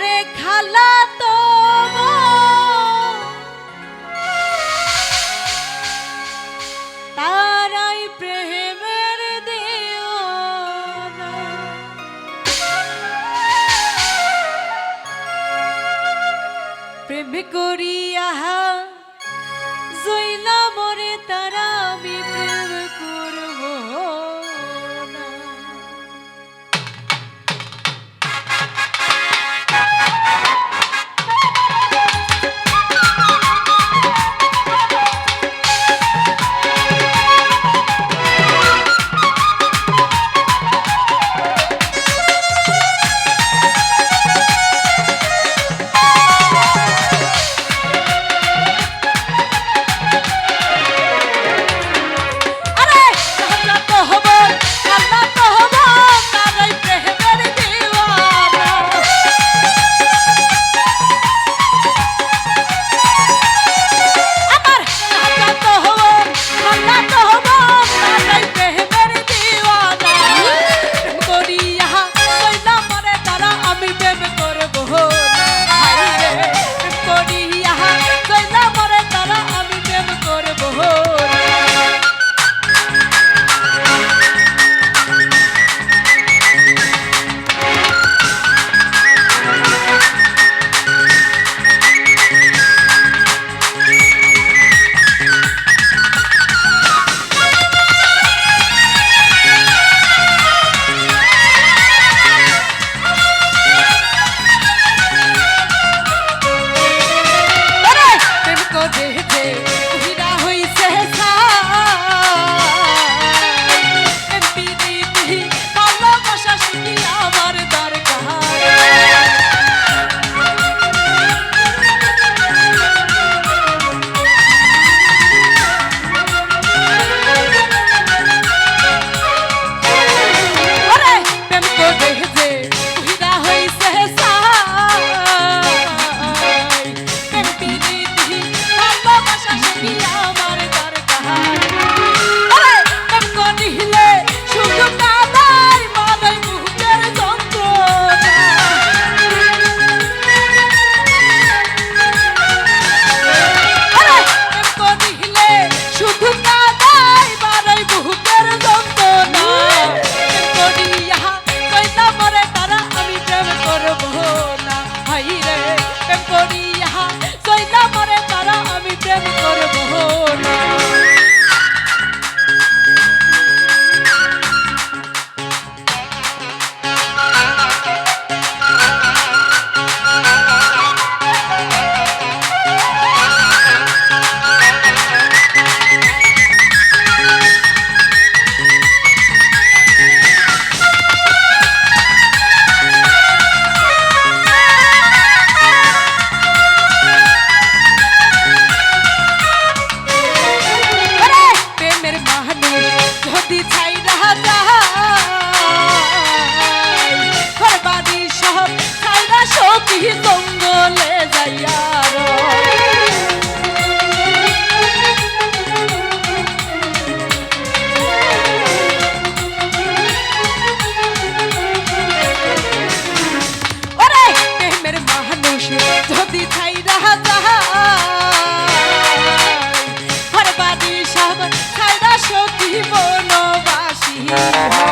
ওরে খালা তো তারাই প্রেমের দেওয়ানা। প্রেম করি Thank you.